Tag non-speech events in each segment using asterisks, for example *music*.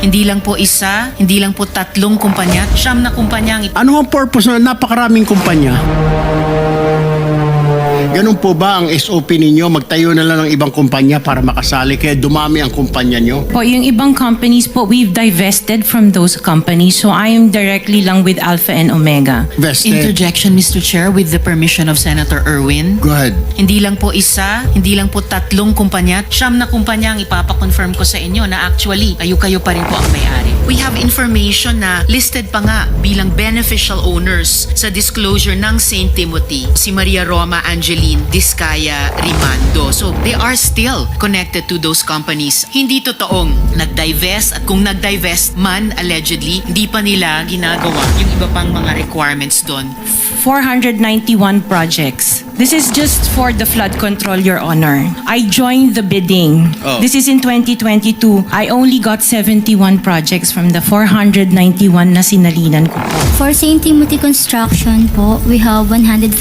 Hindi lang po isa, hindi lang po tatlong kumpanya, siyam na kumpanya ang Ano ang purpose na napakaraming kumpanya? Ganun po ba ang SOP ninyo? Magtayo na lang ng ibang kumpanya para makasali kaya dumami ang kumpanya nyo? Po, yung ibang companies po, we've divested from those companies. So I am directly lang with Alpha and Omega. Vested. interjection, Mr. Chair, with the permission of Senator Irwin. Go ahead. Hindi lang po isa, hindi lang po tatlong kumpanya, siyam na kumpanya ang ipapakonfirm ko sa inyo na actually kayo-kayo pa rin po ang may-ari. We have information na listed pa nga bilang beneficial owners sa disclosure ng St. Timothy, si Maria Roma Angeline Discaya Rimando. So they are still connected to those companies. Hindi totoong nag-divest at kung nag-divest man allegedly, hindi pa nila ginagawa yung iba pang mga requirements doon 491 projects. This is just for the flood control, Your Honor. I joined the bidding. Oh. This is in 2022. I only got 71 projects from the 491 na sinalinan ko po. For St. Timothy Construction po, we have 145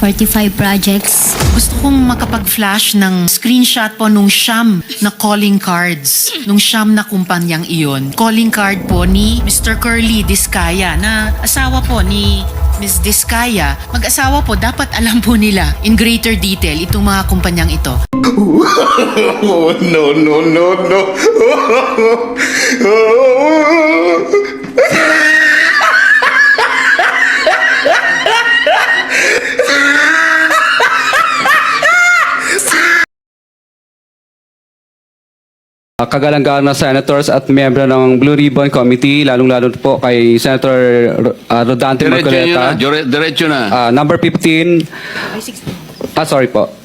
projects. Gusto kong makapag-flash ng screenshot po nung siyam na calling cards, nung siyam na kumpanyang iyon. Calling card po ni Mr. Curly Discaya na asawa po ni Ms. Discaya. Mag-asawa po, dapat alam po nila in greater detail itong mga kumpanyang ito. *laughs* Oh, no, no, no, no. *laughs* Kagalangan na senators at miyembro ng Blue Ribbon Committee, lalong-lalo po kay Senator uh, Rodante Diretso nyo na. Marcoleta. dire- Diretso na. Ah, number 15. Ah, sorry po.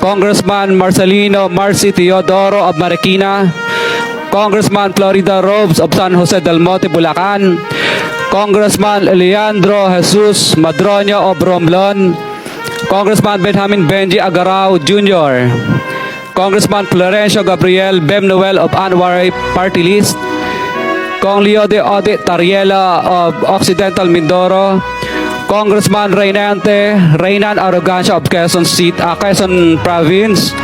Congressman Marcelino Marcy Teodoro of Marikina, Congressman Florida Robes of San Jose del Monte, Bulacan, Congressman Leandro Jesus Madroño of Romblon, Congressman Benjamin Benji Agarao Jr., Congressman Florencio Gabriel Bem Noel of Anwar Party List, Kong Leo de Ode Tariela of Occidental Mindoro, Congressman Reynante Reynan Arrogancia of Quezon City, uh, Quezon Province,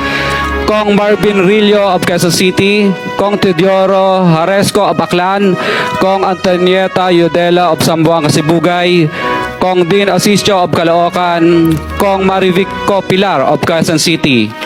Kong Marvin Rillo of Quezon City, Kong Teodoro Haresco of Aklan, Kong Antonieta Yudela of Zamboanga Sibugay, Kong Dean Asisio of Caloocan, Kong Marivic Pilar of Quezon City.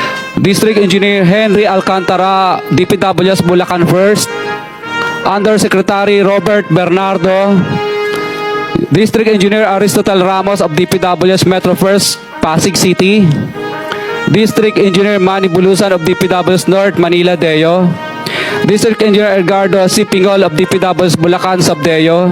District Engineer Henry Alcantara, DPWS Bulacan First, Undersecretary Robert Bernardo, District Engineer Aristotle Ramos of DPWS Metro First, Pasig City, District Engineer Manny Bulusan of DPWS North, Manila Deo, District Engineer Edgardo C. Pingol of DPWS Bulacan Subdeo,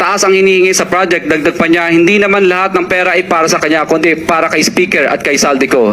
Mataas ang hinihingi sa project, dagdag pa niya, hindi naman lahat ng pera ay para sa kanya, kundi para kay Speaker at kay Saldico.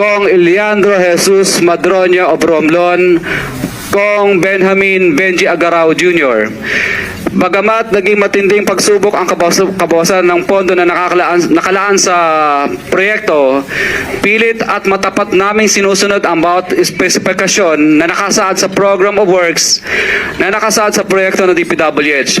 Kong Eliandro Jesus Madroña of Romlon, Kong Benjamin Benji Agarao Jr. Bagamat naging matinding pagsubok ang kabawasan ng pondo na nakalaan, nakalaan sa proyekto, pilit at matapat naming sinusunod ang bawat espesifikasyon na nakasaad sa Program of Works na nakasaad sa proyekto ng DPWH.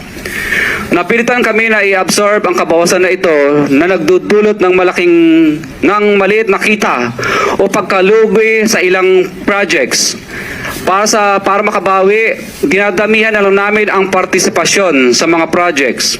Napilitan kami na i-absorb ang kabawasan na ito na nagdudulot ng malaking ng maliit na kita o pagkalugi sa ilang projects. Para sa para makabawi, ginadamihan na lang namin ang partisipasyon sa mga projects.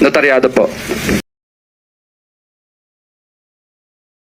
Notaryado po.